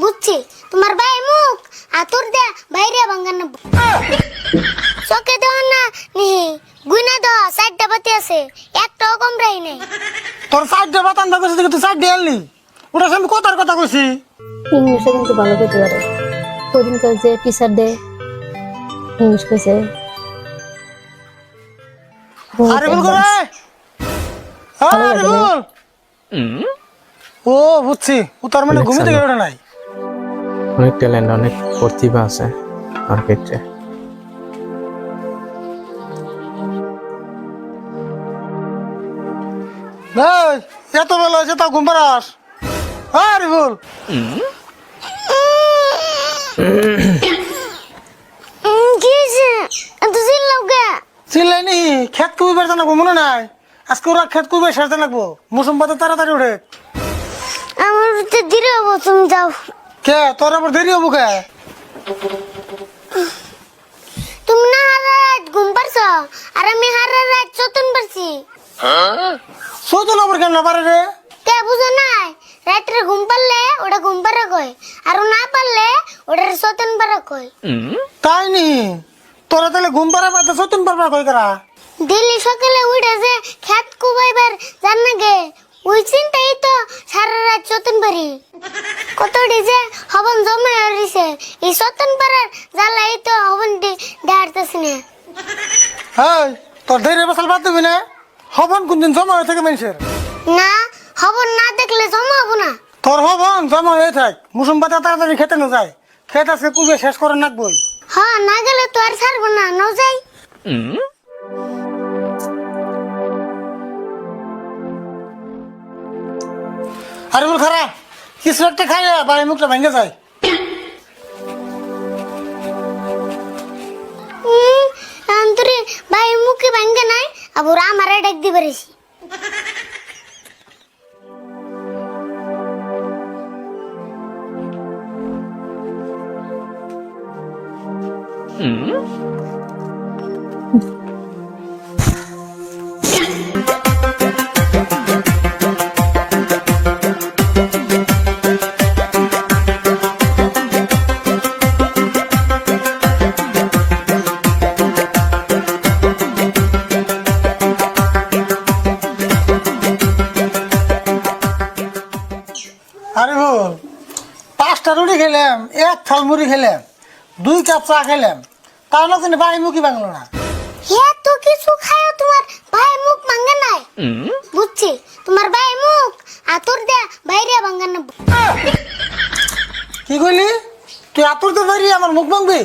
বুঝছি তোমার ভাই মুখ আতুর দে বাইরে ভাঙ্গান চোখে দেওয়ান না নি গুইনা দাও চারটা বাতি আছে একটাও কম রাই নাই। তোর সাইডে বাতান দা কইছিস তুই সাইড দিয়ে আনলি? ওটা আমি কথার কথা কইছি। ইংলিশে কিন্তু ভালো করতে পারে। ওদিনকার যে টিচার দে? ইংলিশ কইছে। আরে বল করে আরে বল ও বুঝছি। ও তার মানে ঘুমিয়ে থেকে ওঠে নাই? অনেক ট্যালেন্ট অনেক প্রতিভা আছে আর ক্ষেত্রে। এত বেলা হয়েছে ঘুম আরে খেত কুবি বেড়তে লাগবো মনে নাই? আজকে ওরা খেত কুবি সারতে লাগবো। মৌসুম পাতে তাড়াতাড়ি উঠে আমার তো ধীরে হব তুমি যাও। কে? তোর আবার দেরি হব কে? তুমি না হারা রাত ঘুম পারছ? আর আমি হারা রাত চতুন পারছি। সৌতন আবার কেন না পারে রে? কে বুঝো নাই? রাত্রে ঘুম পারলে ওটা ঘুম পারা কয় আর না পারলে ওটার চতুন পারা কয় তাই নি? তোরা তাহলে ঘুম পাড়া পাতে সৌতন পারবা কই করা দিল্লি সকালে উঠে যে খেত কুবাইবার জান না গে? ওই চিন্তাই তো চতুন পারি কতটি যে হবন জমে হরিছে এই চতুন পারার জ্বালাই তো হবন দেখাতেছি না এই তোর দেরি বসাল বাদ দিবি না? হবন কোনদিন জমা হয়ে থাকে মানুষের না হবন না দেখলে জমা হব না। তোর হবন জমা হয়ে থাক। মুসুম পাতা তাড়াতাড়ি খেতে না যায় খেত আজকে কুবে শেষ করে নাকবই হ্যাঁ না গেলে তো আর ছাড়বো না ন যাই আরে বল খারাপ কিছু একটা খাইয়া বাড়ি মুখটা ভেঙে যায় উম, আন্তরে ভাই মুখে ভাঙ্গে নাই আবার আমার ডাক খেলাম এক থাল মুড়ি খেলাম দুই কাপ চা খেলাম তার না তিনি বাড়ি মুখি ভাঙলো না। হে তো কিছু খায় তোমার ভাই মুখ ভাঙ্গে নাই। বুঝছি তোমার ভাই মুখ আতর দে বাইরে ভাঙ্গান না। কি কইলি? তুই আতুরতে পারি আমার মুখ ভাঙবি?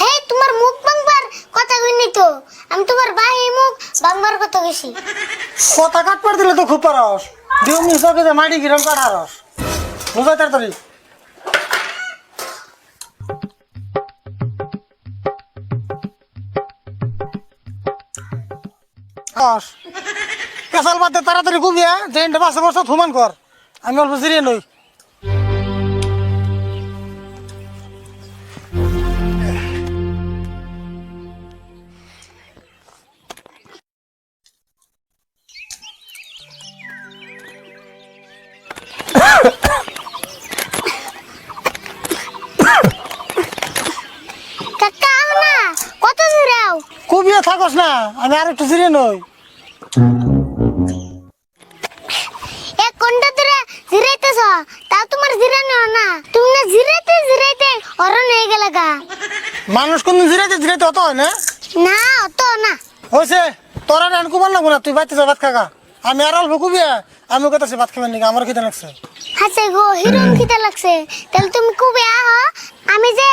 হে তোমার মুখ ভাঙবার কথা কইনি তো। আমি তোমার ভাই মুখ ভাঙবার কথা কইছি। কথা কাটবার দিলে তো খুব পারস দিও মিশকে যে মাটি কিরম কাটারস বুঝাই তাড়াতাড়ি। পেশাল বাদে তাড়াতাড়ি ঘুমিয়ে যে বাসে বসে থুমান কর। আমি অল্প জিরিয়ে নই। কুবিয়া না আমি আর একটু জিরিয়ে নই। এক ঘণ্টা ধরে জিরাইতেছ? তা তোমার জিরানো না। তুমি না জিরাইতে জিরাইতে অরণ হয়ে গেলে গা। মানুষ কোনদিন জিরাইতে জিরাইতে অত হয় না? না অত না। হয়েছে তোরা রান কুমার লাগবো না তুই বাড়িতে যা ভাত খাগা আমি আর অল্প কুবিয়া আমি কথা ভাত খাবেন নাকি আমার খেতে লাগছে। হাসে গো হিরোইন খিদে লাগছে। তাহলে তুমি কবে আহ আমি যে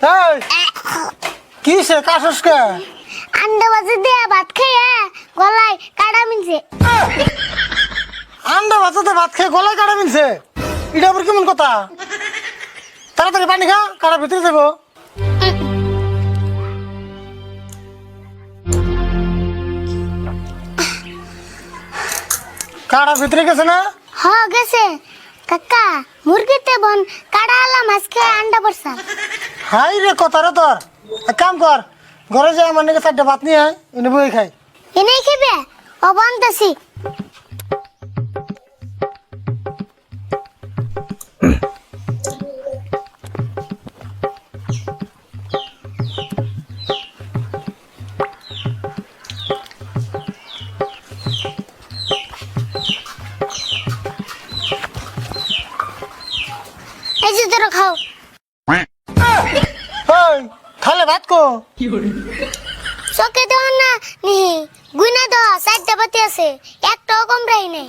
এই কি সে কাশস কে আন্ডা বাজে দিয়ে ভাত খাইয়া গলায় কাটা মিনছে আন্ডা ভাতাতে ভাত খেয়ে গলায় কাটা মিলছে? এটা আবার কেমন কথা? তাড়াতাড়ি পানি খা কাটা ভিতরে যাব। কাটা ভিতরে গেছে না? হ গেছে। কাকা মুরগিতে বন কাটা আলা মাছ খেয়ে আন্ডা পড়ছা হাই রে কথারে তোর। এক কাম কর, ঘরে যায় আমার নাকি চারটে ভাত নিয়ে আয়, এনে বই খাই। এনে খেবে? অবান্তাসি এই যে তোরা খাও। চোখে দেওয়া না নিহি গুইনা দ চারটা বাতি আছে একটাও কম রাই নেই।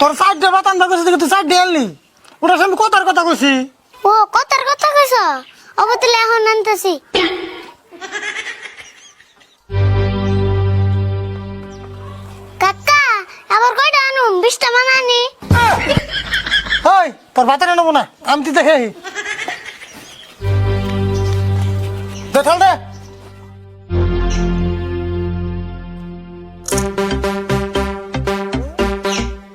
তোর দিয়ে বাতান দেখছিস তুই সাইড দিয়ে আনলি। ওটা আমি কথার কথা কইছি। ও কথার কথা কইছ? অবতলে এখন আনতেছি। কাকা আবার কয়টা আনুম? বিশটা মানা আনি ওই তোর ভাতের নেব না আমি তুই দেখে দে ঠাল দে